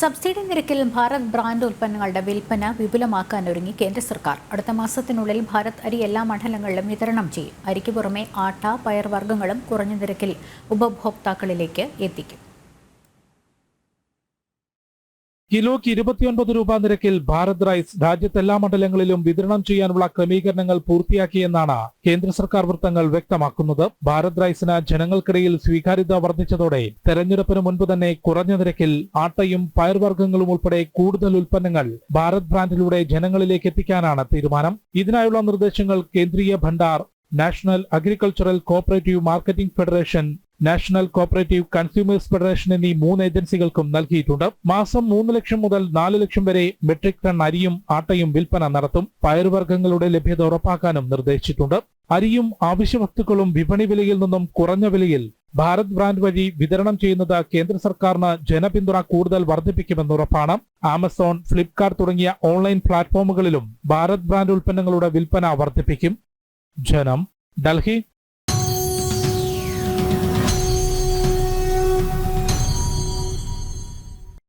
Subsidy നിരക്കിൽ Bharat brand ഉൽപ്പന്നങ്ങളുടെ വിൽപ്പന വിപുലമാക്കാൻ ഒരുങ്ങി കേന്ദ്ര സർക്കാർ. അടുത്ത മാസത്തിനുള്ളിൽ ഭാരത് അരി എല്ലാ മണ്ഡലങ്ങളിലും വിതരണം ചെയ്യും. അരിക്ക് പുറമെ ആട്ട പയർവർഗങ്ങളും കുറഞ്ഞ നിരക്കിൽ ഉപഭോക്താക്കളിലേക്ക് എത്തിക്കും. കിലോയ്ക്ക് ഇരുപത്തിയൊൻപത് രൂപ നിരക്കിൽ ഭാരത് റൈസ് രാജ്യത്തെല്ലാ മണ്ഡലങ്ങളിലും വിതരണം ചെയ്യാനുള്ള ക്രമീകരണങ്ങൾ പൂർത്തിയാക്കിയെന്നാണ് കേന്ദ്ര സർക്കാർ വൃത്തങ്ങൾ വ്യക്തമാക്കുന്നത്. ഭാരത് റൈസിന് ജനങ്ങൾക്കിടയിൽ സ്വീകാര്യത വർദ്ധിച്ചതോടെ തെരഞ്ഞെടുപ്പിന് മുൻപ് തന്നെ കുറഞ്ഞ നിരക്കിൽ ആട്ടയും പയർവർഗങ്ങളും ഉൾപ്പെടെ കൂടുതൽ ഉൽപ്പന്നങ്ങൾ ഭാരത് ബ്രാൻഡിലൂടെ ജനങ്ങളിലേക്ക് എത്തിക്കാനാണ് തീരുമാനം. ഇതിനായുള്ള നിർദ്ദേശങ്ങൾ Kendriya Bhandar national agricultural cooperative marketing federation national cooperative consumers federation എന്നീ മൂന്ന് ഏജൻസികൾക്കും നൽകിയിട്ടുണ്ട്. മാസം മൂന്ന് ലക്ഷം മുതൽ നാല് ലക്ഷം വരെ മെട്രിക് ടൺ അരിയും ആട്ടയും വിൽപ്പന നടത്തും പയറുവർഗങ്ങളുടെ ലഭ്യത ഉറപ്പാക്കാനും നിർദ്ദേശിച്ചിട്ടുണ്ട്. അരിയും ആവശ്യവസ്തുക്കളും വിപണി വിലയിൽ നിന്നും കുറഞ്ഞ വിലയിൽ ഭാരത് ബ്രാൻഡ് വഴി വിതരണം ചെയ്യുന്നത് കേന്ദ്ര സർക്കാരിന് ജനപിന്തുണ കൂടുതൽ വർദ്ധിപ്പിക്കുമെന്ന് ഉറപ്പാണ്. ആമസോൺ ഫ്ലിപ്കാർട്ട് തുടങ്ങിയ ഓൺലൈൻ പ്ലാറ്റ്ഫോമുകളിലും ഭാരത് ബ്രാൻഡ് ഉൽപ്പന്നങ്ങളുടെ വിൽപ്പന വർദ്ധിപ്പിക്കും. ജനം ഡൽഹി